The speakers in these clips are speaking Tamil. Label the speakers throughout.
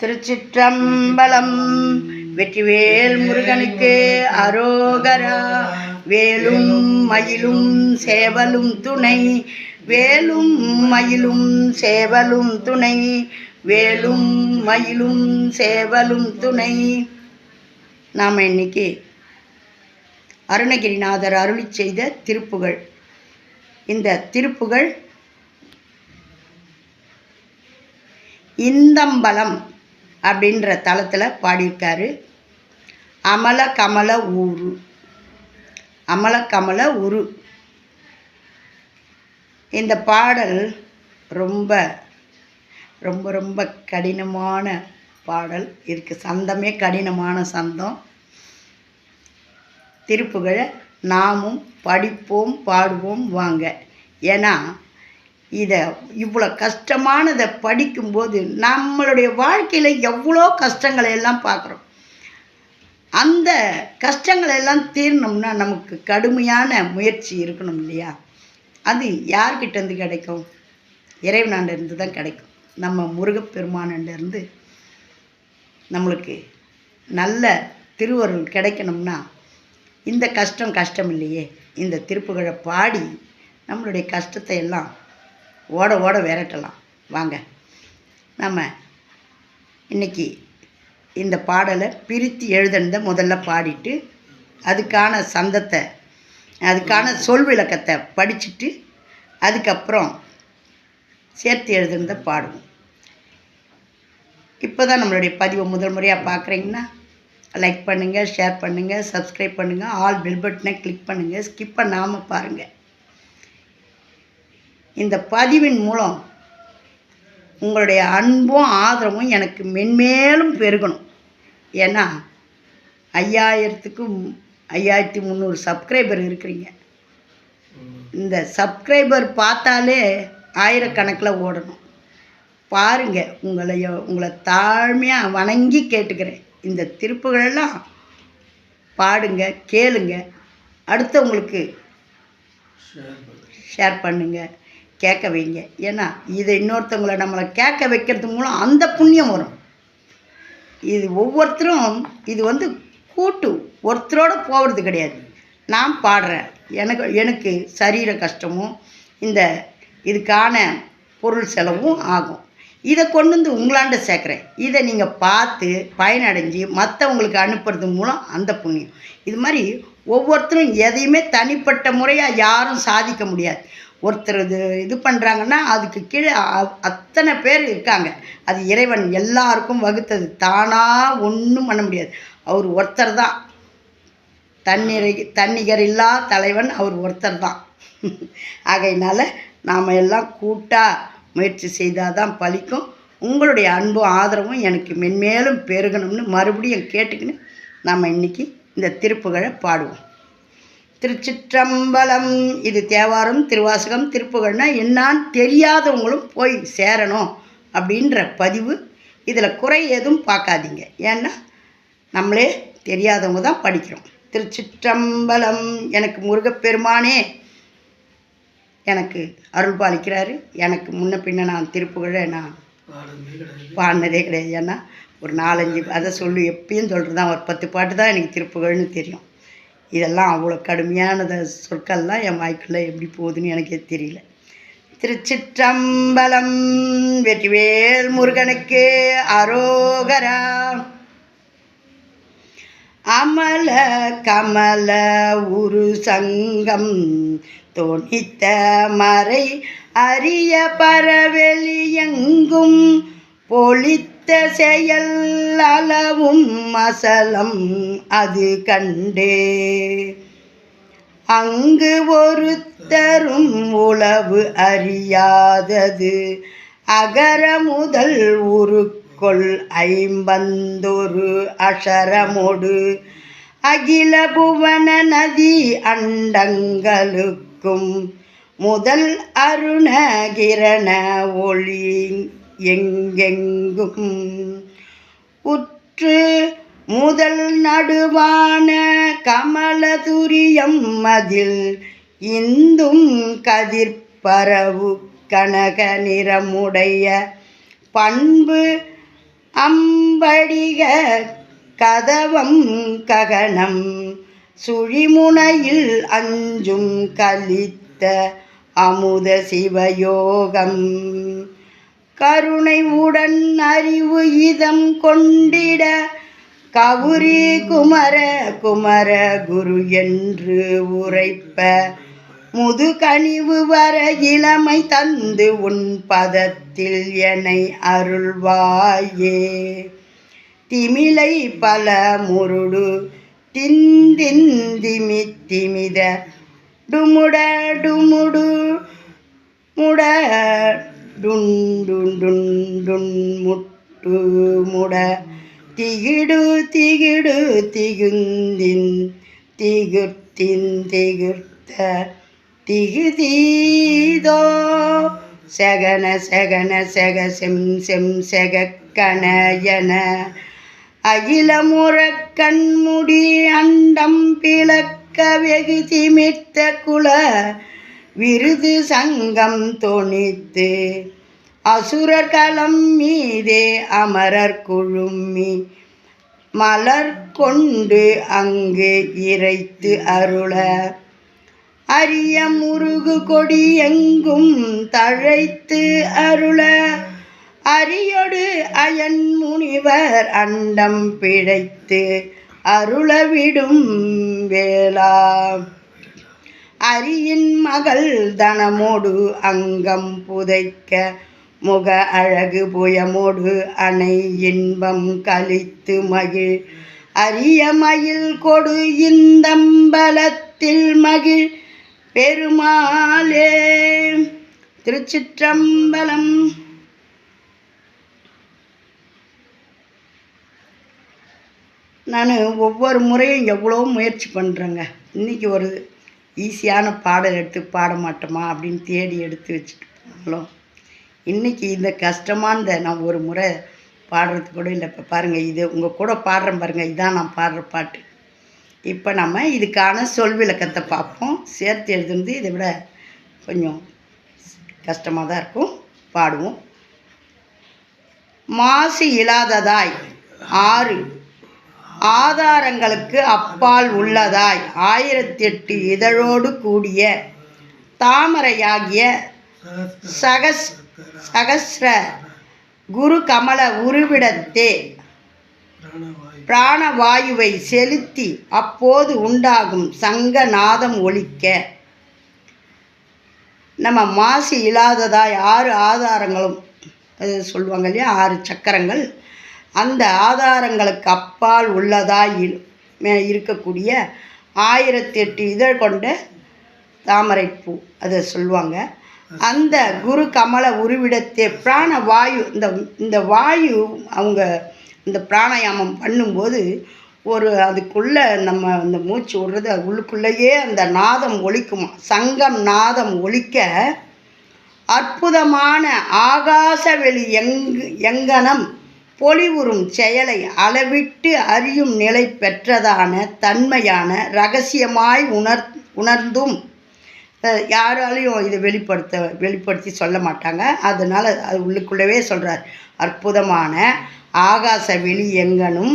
Speaker 1: திருச்சிற்றம்பலம். வெற்றிவேல் முருகனுக்கு அரோகரா. வேலும் மயிலும் சேவலும் துணை. வேலும் மயிலும் சேவலும் துணை. வேலும் மயிலும் சேவலும் துணை. நாம் இன்னைக்கு அருணகிரிநாதர் அருளி செய்த திருப்புகழ் இந்த திருப்புகழ் இந்தம்பலம் அப்படின்ற தளத்தில் பாடியிருக்காரு. அமல கமல ஊரு. அமல கமல உரு. இந்த பாடல் ரொம்ப ரொம்ப ரொம்ப கடினமான பாடல். இருக்குது சந்தமே கடினமான சந்தம். திருப்புகழை நாமும் படிப்போம் பாடுவோம் வாங்க. ஏன்னா இதை இவ்வளோ கஷ்டமானதை படிக்கும்போது நம்மளுடைய வாழ்க்கையில் எவ்வளோ கஷ்டங்களை எல்லாம் பார்க்குறோம். அந்த கஷ்டங்களை எல்லாம் தீரணும்னா நமக்கு கடுமையான முயற்சி இருக்கணும் இல்லையா? அது யார்கிட்டேருந்து கிடைக்கும்? இறைவனாண்டிருந்து தான் கிடைக்கும். நம்ம முருகப்பெருமானிருந்து நம்மளுக்கு நல்ல திருவருள் கிடைக்கணும்னா இந்த கஷ்டம் கஷ்டம் இல்லையே? இந்த திருப்புகழை பாடி நம்மளுடைய கஷ்டத்தை எல்லாம் ஓட ஓட விரட்டலாம். வாங்க. நம்ம இன்னைக்கு இந்த பாடலை பிரித்து எழுதுனதை முதல்ல பாடிட்டு அதுக்கான சந்தத்தை அதுக்கான சொல் விளக்கத்தை படிச்சுட்டு அதுக்கப்புறம் சேர்த்து எழுதுனதை பாடுவோம். இப்போ தான் நம்மளுடைய பதிவை முதல் முறையாக பார்க்குறீங்கன்னா லைக் பண்ணுங்கள் ஷேர் பண்ணுங்கள் சப்ஸ்கிரைப் பண்ணுங்கள் ஆல் பெல் பட்டனை கிளிக் பண்ணுங்கள் ஸ்கிப் பண்ணாமல் பாருங்கள் இந்த பதிவின் மூலம் உங்களுடைய அன்பும் ஆதரவும் எனக்கு மென்மேலும் பெருகணும். ஏன்னா ஐயாயிரத்துக்கும் ஐயாயிரத்தி முந்நூறு சப்ஸ்கிரைபர் இருக்கிறீங்க. இந்த சப்ஸ்கிரைபர் பார்த்தாலே ஆயிரக்கணக்கில் ஓடணும். பாருங்க உங்களை உங்களை தாழ்மையாக வணங்கி கேட்டுக்கிறேன். இந்த திருப்புகளெல்லாம் பாடுங்க கேளுங்க. அடுத்தவங்களுக்கு ஷேர் பண்ணுங்க. கேட்க வைங்க ஏன்னா இதை இன்னொருத்தவங்களை நம்மளை கேட்க வைக்கிறது மூலம் அந்த புண்ணியம் வரும். இது ஒவ்வொருத்தரும் இது வந்து கூட்டு. ஒருத்தரோட போகிறது கிடையாது. நான் பாடுறேன். எனக்கு எனக்கு சரீர கஷ்டமும் இந்த இதுக்கான பொருள் செலவும் ஆகும். இதை கொண்டு வந்து உங்களாண்ட சேர்க்குறேன். இதை நீங்கள் பார்த்து பயனடைஞ்சு மற்றவங்களுக்கு அனுப்புறது மூலம் அந்த புண்ணியம். இது மாதிரி ஒவ்வொருத்தரும் எதையுமே தனிப்பட்ட முறையாக யாரும் சாதிக்க முடியாது. ஒருத்தர் இது இது பண்ணுறாங்கன்னா அதுக்கு கீழே அத்தனை பேர் இருக்காங்க. அது இறைவன் எல்லாருக்கும் வகுத்தது. தானாக ஒன்றும் பண்ண முடியாது. அவர் ஒருத்தர் தான். தன்னிறை தன்னிகர் இல்லா தலைவன் அவர் ஒருத்தர் தான். ஆகையினால நாம் எல்லாம் கூட்டாக முயற்சி செய்தால் தான் பலிக்கும். உங்களுடைய அன்பும் ஆதரவும் எனக்கு மென்மேலும் பெருகணும்னு மறுபடியும் கேட்டுக்கின்னு நாம் இன்னைக்கு இந்த திருப்புகழை பாடுவோம். திருச்சிற்றம்பலம். இது தேவாரம் திருவாசகம் திருப்புகள்னா என்னான்னு தெரியாதவங்களும் போய் சேரணும் அப்படின்ற பதிவு இதில் குறை எதுவும் பார்க்காதீங்க. ஏன்னா நம்மளே தெரியாதவங்க தான் படிக்கிறோம். திருச்சிற்றம்பலம் எனக்கு முருகப்பெருமானே. எனக்கு அருள் பாலிக்கிறாரு. எனக்கு முன்ன பின்ன நான் திருப்புகழை நான் பாடினதே கிடையாது. ஏன்னா ஒரு நாலஞ்சு அதை சொல்லி எப்பயும் சொல்கிறது தான் ஒரு பத்து பாட்டு தான் எனக்கு திருப்புகழ்னு தெரியும். இதெல்லாம் அவ்வளோ கடுமையானத சொற்கள்லாம் என் வாய்க்குள்ளே எப்படி போகுதுன்னு எனக்கே தெரியல. திருச்சிற்றம்பலம் வெற்றிவேல் முருகனுக்கு அரோகரா. அமல கமல உரு சங்கம் தோணித்த மறை அரிய பரவெளியெங்கும் அடுத்த செயல் அளவும் அசலம் அது கண்டே. அங்கு ஒருத்தரும் உளவு அறியாதது. அகர முதல் உருக்கொள் ஐம்பந்தொரு அஷரமொடு. அகில புவன நதி அண்டங்களுக்கும் முதல் அருணகிரண ஒளி எங்கெங்கும். உற்று முதல் நடுவான கமலதுரியம் அதில் இந்தும் கதிர்பரவு கனக நிறமுடைய பண்பு அம்படிக கதவம் ககனம் சுழிமுனையில் அஞ்சும் கலித்த அமுத சிவயோகம். கருணை உடன் அறிவு இதம் கொண்டிட கவுரி குமர குமர குரு என்று உரைப்ப. முதுகனிவு வர இளமை தந்து உன் பதத்தில் என்னை அருள்வாயே. திமிலை பல முருடு திந்திந்திமி திமித. டுமுட டுமுடு முட டுன் முட்டு முட திகிடு திகிடு திகுந்தின் திகுத்தின் திகுர்த்த திகுதீதோ செகன செகன செக செம் செம் செக கணயன அகிலமுற கண்முடி அண்டம் பிளக்க வெகு திமிர்த்த குல விருது சங்கம் தொணித்து அசுரர் களம் மீதே அமரர் குழுமி மலர் கொண்டு அங்கு இறைத்து அருள அரிய முருகு கொடி எங்கும் தழைத்து அருள அரியொடு அயன் முனிவர் அண்டம் பிழைத்து அருளவிடும் வேளா அரியின் மகள் தனமோடு அங்கம் புதைக்க முக அழகு புயமோடு அணை இன்பம் கழித்து மகிழ். அரிய மயில் கொடு இந்தம்பலத்தில் மகிழ். பெருமாளே திருச்சிற்றம்பலம். நான் ஒவ்வொரு முறையும் எவ்வளோ முயற்சி பண்ணுறேங்க இன்றைக்கி ஒரு ஈஸியான பாடல் எடுத்து பாட மாட்டோமா அப்படின்னு தேடி எடுத்து வச்சுட்டு போனாலும் இன்றைக்கி இந்த கஷ்டமானதை நான் ஒரு முறை பாடுறது கூட இல்லை. இப்போ பாருங்கள் இது உங்கள் கூட பாடுறேன் பாருங்கள் இதான் நான் பாடுற பாட்டு. இப்போ நம்ம இதுக்கான சொல் விளக்கத்தை பார்ப்போம். சேர்த்து எழுதுனது இதை விட கொஞ்சம் கஷ்டமாக தான் இருக்கும். பாடுவோம். மாசு இல்லாததாய் ஆறு ஆதாரங்களுக்கு அப்பால் உள்ளதாய். ஆயிரத்தெட்டு இதழோடு கூடிய தாமரையாகிய சகஸ் சகஸ்ர குரு கமல உருவிடத்தே பிராணவாயுவை செலுத்தி அப்போது உண்டாகும் சங்க நாதம் ஒழிக்க. நம்ம மாசு இல்லாததாய் ஆறு ஆதாரங்களும் சொல்லுவாங்க இல்லையா? ஆறு சக்கரங்கள். அந்த ஆதாரங்களுக்கு அப்பால் உள்ளதாய் இரு- மே- இருக்கக்கூடிய ஆயிரத்தி எட்டு இதழ் கொண்ட தாமரைப்பூ அதை சொல்லுவாங்க. அந்த குரு கமல உருவிடத்தே பிராண வாயு இந்த இந்த வாயு அவங்க இந்த பிராணாயாமம் பண்ணும்போது ஒரு அதுக்குள்ளே நம்ம அந்த மூச்சு விடுறது அது உள்ளுக்குள்ளேயே அந்த நாதம் ஒழிக்குமா சங்கம் நாதம் ஒழிக்க அற்புதமான ஆகாச வெளி எங்கு எங்கனம் பொலிவுறும் செயலை அளவிட்டு அறியும் நிலை பெற்றதான தன்மையான ரகசியமாய் உணர் உணர்ந்தும் யாராலையும் இதை வெளிப்படுத்த வெளிப்படுத்தி சொல்ல மாட்டாங்க. அதனால் அது உள்ளுக்குள்ளவே சொல்கிறார் அற்புதமான ஆகாச வெளி எங்கனும்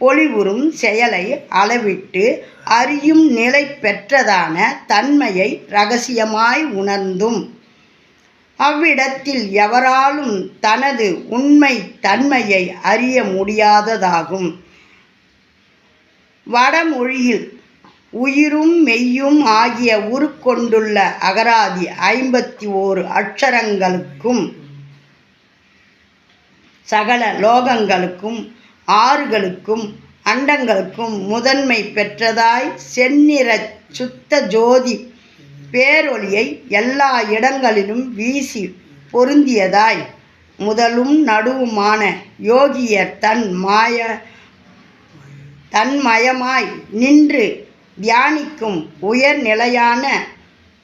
Speaker 1: பொலிவுறும் செயலை அளவிட்டு அறியும் நிலை பெற்றதான தன்மையை ரகசியமாய் உணர்ந்தும் அவ்விடத்தில் எவராலும் தனது உண்மை தன்மையை அறிய முடியாததாகும். வடமொழியில் உயிரும் மெய்யும் ஆகிய உருக்கொண்டுள்ள அகராதி ஐம்பத்தி ஓரு அட்சரங்களுக்கும் சகல லோகங்களுக்கும் ஆறுகளுக்கும் அண்டங்களுக்கும் முதன்மை பெற்றதாய் செந்நிற சுத்த ஜோதி பேரொளியை எல்லா இடங்களிலும் வீசி பொருந்தியதாய் முதலும் நடுவுமான யோகியர் தன் மாய தன்மயமாய் நின்று தியானிக்கும் உயர்நிலையான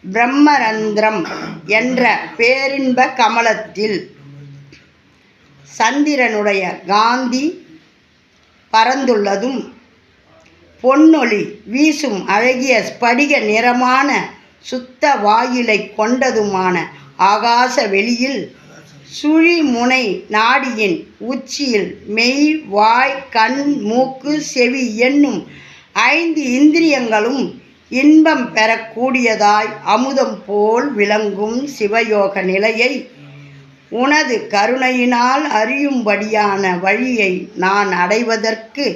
Speaker 1: பிரம்மரந்திரம் என்ற பேரின்ப கமலத்தில் சந்திரனுடைய காந்தி பறந்துள்ளதும் பொன்னொளி வீசும் அழகிய ஸ்படிக நிறமான சுத்த வாயிலை கொண்டதுமான ஆகாச வெளியில் சுழிமுனை நாடியின் உச்சியில் மெய் வாய் கண் மூக்கு செவி என்னும் ஐந்து இந்திரியங்களும் இன்பம் பெறக்கூடியதாய் அமுதம் போல் விளங்கும் சிவயோக நிலையை உனது கருணையினால் அறியும்படியான வழியை நான் அடைவதற்கு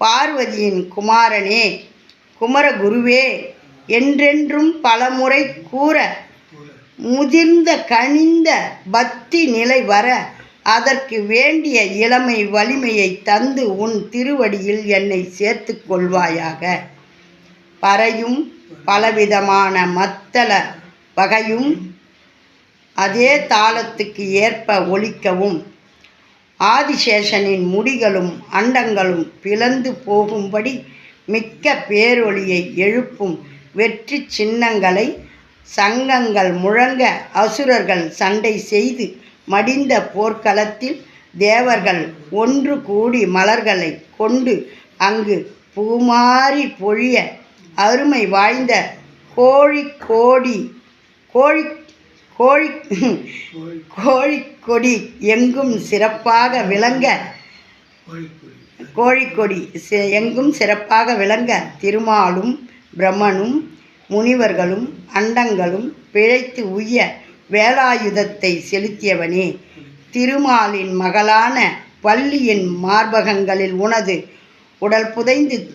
Speaker 1: பார்வதியின் குமாரனே குமரகுருவே என்றென்றும் பலமுறை கூற முதிர்ந்த கனிந்த பக்தி நிலை வர அதற்கு வேண்டிய இளமை வலிமையை தந்து உன் திருவடியில் என்னை சேர்த்து கொள்வாயாக. பறையும் பலவிதமான மத்தள வகையும் அதே தாளத்துக்கு ஏற்ப ஒழிக்கவும் ஆதிசேஷனின் முடிகளும் அண்டங்களும் பிளந்து போகும்படி மிக்க பேரொளியை எழுப்பும் வெற்றி சின்னங்களை சங்கங்கள் முழங்க அசுரர்கள் சண்டை செய்து மடிந்த போர்க்களத்தில் தேவர்கள் ஒன்று கூடி மலர்களை கொண்டு அங்கு பூமாரி பொழிய அருமை வாய்ந்த கோழி கோடி கோழி கோழி கோழிக்கொடி எங்கும் சிறப்பாக விளங்க கோழிக்கொடி எங்கும் சிறப்பாக விளங்க திருமாலும் பிரம்மனும் முனிவர்களும் அண்டங்களும் பிழைத்து உய்ய வேலாயுதத்தை செலுத்தியவனே. திருமாலின் மகளான வள்ளியின் மார்பகங்களில் உனது உடல் புதைந்து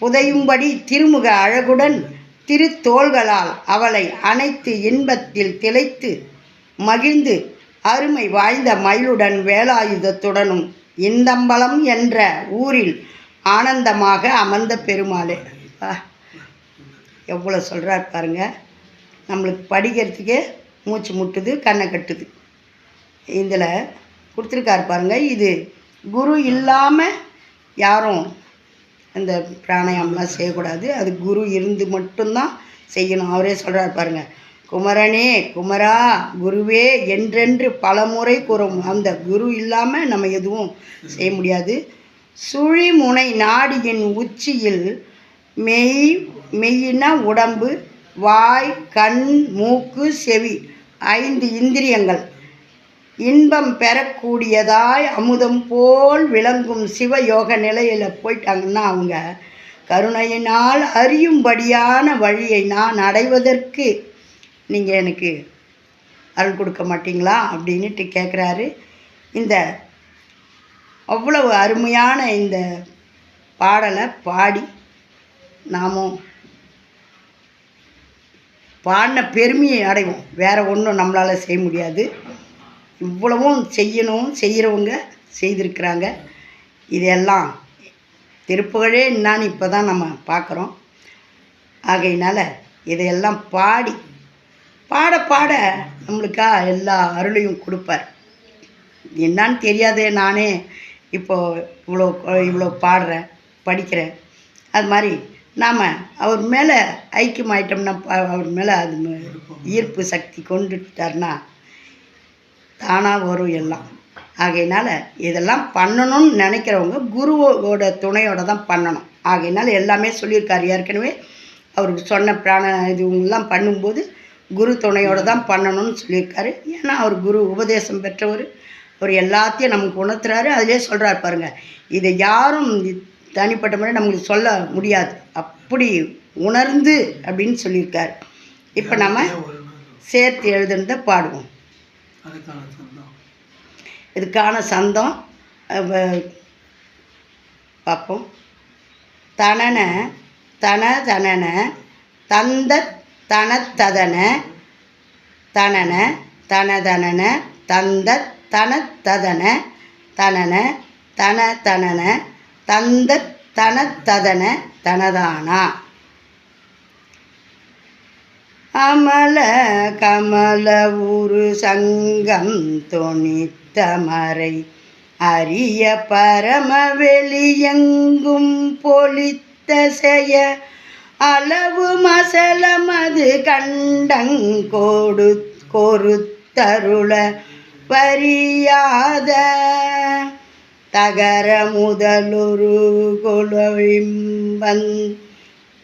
Speaker 1: புதையும்படி திருமுக அழகுடன் திருத்தோள்களால் அவளை அனைத்து இன்பத்தில் திளைத்து மகிழ்ந்து அருமை வாய்ந்த மயிலுடன் வேலாயுதத்துடனும் இந்தம்பலம் என்ற ஊரில் ஆனந்தமாக அமர்ந்த பெருமாளே. பா. எவ்வளோ சொல்கிறார் பாருங்க. நம்மளுக்கு படிக்கிறதுக்கே மூச்சு முட்டுது கண்ணை கட்டுது. இதில் கொடுத்துருக்காரு பாருங்க இது குரு இல்லாமல் யாரும் அந்த பிராணாயாமலாம் செய்யக்கூடாது. அது குரு இருந்து மட்டும்தான் செய்யணும். அவரே சொல்கிறார் பாருங்க குமரனே குமரா குருவே என்றென்று பலமுறை கூறும். அந்த குரு இல்லாமல் நம்ம எதுவும் செய்ய முடியாது. சுழிமுனை நாடியின் உச்சியில் மெய் மெய்யின உடம்பு வாய் கண் மூக்கு செவி. ஐந்து இந்திரியங்கள். இன்பம் பெறக்கூடியதாய் அமுதம் போல் விளங்கும் சிவயோக நிலையில் போயிட்டாங்கன்னா அவங்க கருணையினால் அறியும்படியான வழியை நான் அடைவதற்கு நீங்கள் எனக்கு அருள் கொடுக்க மாட்டீங்களா அப்படின்ட்டு கேட்குறாரு இந்த அவ்வளவு அருமையான இந்த பாடலை பாடி நாமும் பாடின பெருமையை அடைவோம். வேறு ஒன்றும் நம்மளால் செய்ய முடியாது. இவ்வளவும் செய்யணும் செய்கிறவங்க செய்திருக்கிறாங்க. இதெல்லாம் திருப்புகழே என்னான்னு இப்போ தான் நம்ம பார்க்குறோம். ஆகையினால் இதையெல்லாம் பாடி பாட பாட நம்மளுக்கா எல்லா அருளையும் கொடுப்பார். என்னான்னு தெரியாதே நானே இப்போ இவ்வளோ இவ்வளோ பாடுறேன் படிக்கிறேன். அது மாதிரி நாம் அவர் மேலே ஐக்கியமாயிட்டோம்னா அவர் மேலே அது ஈர்ப்பு சக்தி கொண்டுட்டார்னா தானாக வரும் எல்லாம். ஆகையினால் இதெல்லாம் பண்ணணும்னு நினைக்கிறவங்க குருவோட துணையோட தான் பண்ணணும். ஆகையினால எல்லாமே சொல்லியிருக்காரு. ஏற்கனவே அவருக்கு சொன்ன பிராண இதுவெல்லாம் பண்ணும்போது குரு துணையோட தான் பண்ணணும்னு சொல்லியிருக்காரு. ஏன்னா அவர் குரு உபதேசம் பெற்றவர். அவர் எல்லாத்தையும் நமக்கு உணர்த்துறாரு. அதிலே சொல்கிறாரு பாருங்கள் இதை யாரும் தனிப்பட்ட முறை நமக்கு சொல்ல முடியாது. அப்படி உணர்ந்து அப்படின்னு சொல்லியிருக்காரு. இப்போ நம்ம சேர்த்து எழுதுனதை பாடுவோம். இதுக்கான சந்தம் பார்ப்போம் தனன தன தனன தந்த தனத்ததன தனன தனதனன தந்த தனத்ததன தனன தன தனன தந்த தனத்ததன தனதானா? அமல கமல உரு சங்கம் தொனித்த மறை அரிய பரம வெளியெங்கும் பொலித்த செய அளவு மசலமது கண்டங்கோடு கொருத்தருள பரியாத தகர முதலுரு கொலவிம்பன்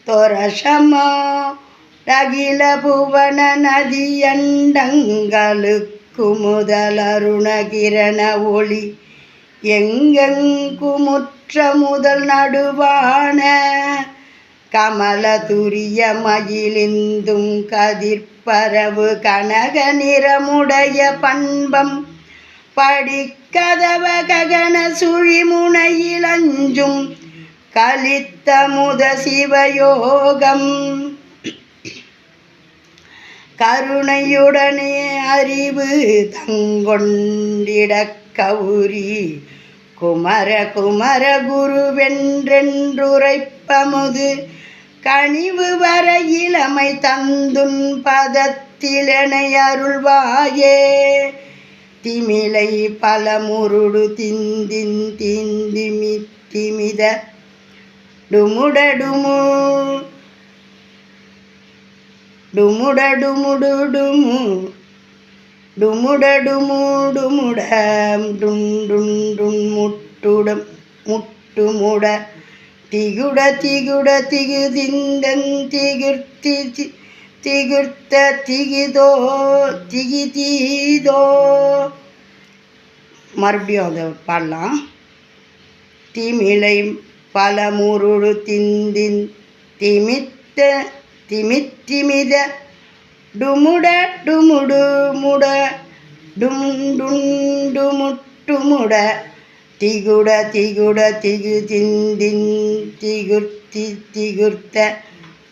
Speaker 1: தொரசமோ அகில புவன நதியண்டங்களுக்கு முதலருணகிரண அருணகிரண ஒளி எங்கெங்குமுற்ற முதல் நடுவான கமல துரிய மயிலிந்தும் கதிர்பரவு கனக நிறமுடைய பண்பம் கதவ ககன சுழிமுனையில் அஞ்சும் கலித்த முத சிவயோகம். கருணையுடனே அறிவு தங்கொண்டிட கவுரி குமர குமர குருவென்றென்றுரைப்பமுது கனிவு வர இளமை தந்துன் பதத்திலனை அருள்வாயே. திமிலை பலமுருடு திந்தின் தீந்திமி திமித டுமுடடுமு டுமுடடுமுடுடுமு டுமுடடுமுடுமுட டுன் டுன் டுன் முட்டுடம் முட்டுமுட திகுட திகுட திகுதிந்தன் திகுர்த்தி தி- திகிர்த்த திகிதோ திகிதீதோ. மறுபடியும் அதை பாடலாம். திமிழை பலமுருடு திந்தின் திமித்த திமித்திமித. டுமுட டுமுடு முட டும் டுண்டு திகுட திகுட திகு திந்தின் திகுர்த்தி திகுர்த்த.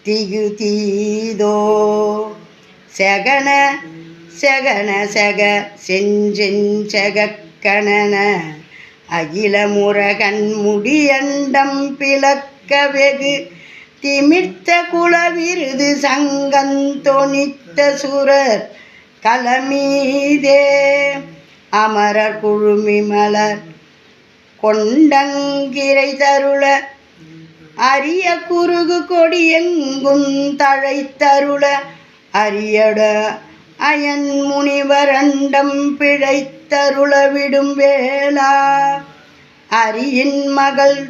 Speaker 1: திகு தீதோ. செகன செகன செக செஞ்செஞ்செக கணன அகில முரகன் முடியண்டம் பிளக்க வெகு திமிர்த்த குலவிருது சங்கந்தொனித்த சுரர் கலமீதே. அமரர் குழுமி மலர் கொண்டங்கிரை தருள அரிய குறுகு கொடி எங்கும் தழைத்தருள அரியட அயன் முனிவரண்டம் பிழைத்தருள விடும் வேளா. அரியின் மகள்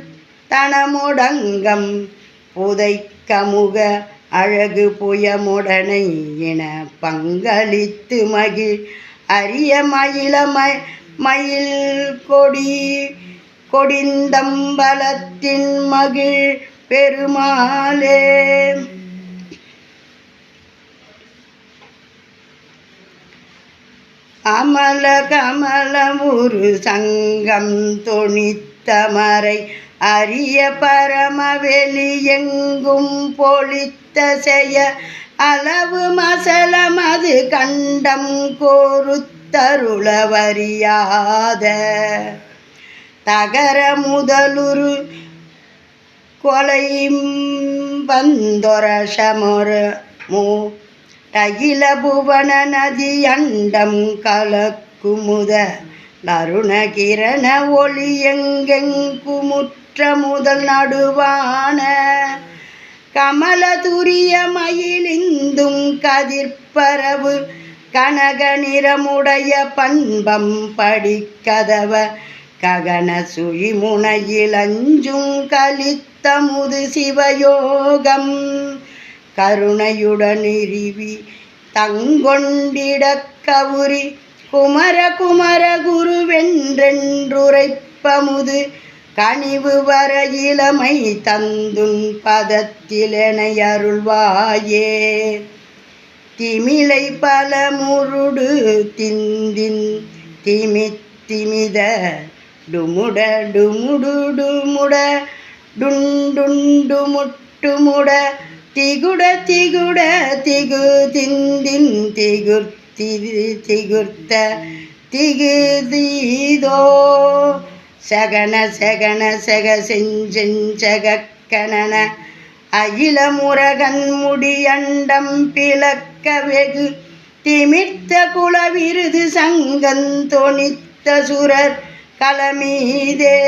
Speaker 1: தனமுடங்கம் புதைக்கமுக அழகு புயமுடனை என பங்களித்து மகிழ். அரிய மயில மயில் கொடி கொடிந்தம்பலத்தின் மகிழ் பெருமாளே அமல கமலமுரு சங்கம் துணித்தமரை அரிய பரமவெளி எங்கும் பொழித்த செய்ய அளவு மசலமது கண்டம் கோருத்தருளவறியாத. தகர முதலுரு கொலையும் பந்தொரசமொர மோ. தகில புவன நதி அண்டம் கலக்குமுத நருணகிரண ஒளி எங்கெங்குமுற்ற முதல் நடுவான. கமல துரிய மயிலிந்தும் கதிர்பரவு கனக நிறமுடைய பண்பம் படிக்கதவ. ககன சுழிமுனையில் அஞ்சும் கலித்தமுது சிவயோகம். கருணையுடன் இரிவி தங்கொண்டிடக் கவுரி குமர குமர குருவென்றென்றுரைப்பமுது கனிவு வர இளமை தந்துன் பதத்திலெனை அருள்வாயே. திமிலை பல முருடு திந்தின் திமித்திமித டுமுட டுமுடு டுமுட. டுண்டுண்டு முட்டுமுட திகுட திகுட திகு திந்தின் திகுர்த்தி. திகுர்த்த திகுதீதோ சகன சகன சக செஞ்செஞ்சக கணன அகில முரகன் முடியண்டம் பிளக்க வெகு. திமிர்த்த குலவிருது சங்கந்தொனித்த சுரர். கலமீதே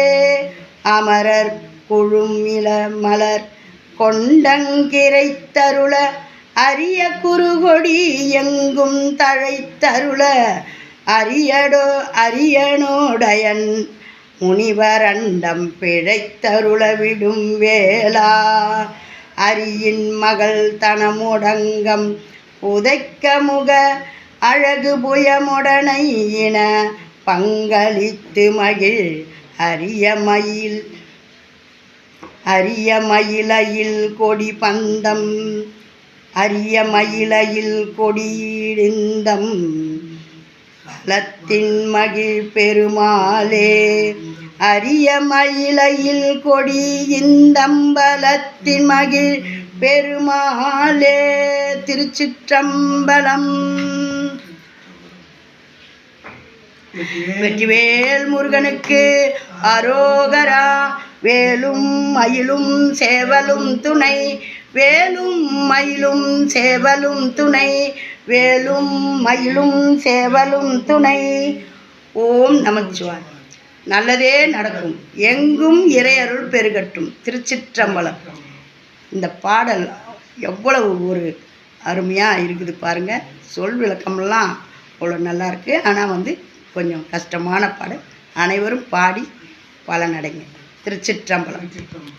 Speaker 1: அமரர் குழுமில மலர் கொண்டங்கிரைத்தருள அரிய குறுகொடி எங்கும் தழைத்தருள அரியடோ அரியனோடயன் முனிவரண்டம் பிழைத்தருள விடும் வேளா. அரியின் மகள் தனமுடங்கம் உதைக்க முக அழகு புயமுடனையின பங்களித்து மகிழ் அரிய மயில் அரிய மயிலையில் கொடி பந்தம் அரிய மயிலையில் கொடியிடிந்தம். பலத்தின் மகிழ் பெருமாளே அரிய மயிலையில் கொடி இந்தம்பலத்தின் மகிழ் பெருமாளே திருச்சிற்றம்பலம் வெற்றிவேல் முருகனுக்கு அரோகரா. வேலும் மயிலும் சேவலும் துணை. வேலும் மயிலும் சேவலும் துணை. வேலும் மயிலும் சேவலும் துணை. ஓம் நமச்சிவாய் நல்லதே நடக்கும். எங்கும் இறையருள் பெருகட்டும். திருச்சிற்றம்பலம். இந்த பாடல் எவ்வளவு ஒரு அருமையாக இருக்குது பாருங்கள் சொல் விளக்கமெல்லாம் அவ்வளோ நல்லாயிருக்கு ஆனால் வந்து கொஞ்சம் கஷ்டமான பாடல். அனைவரும் பாடி பலனடைங்க. திருச்சிற்றம்பலம்.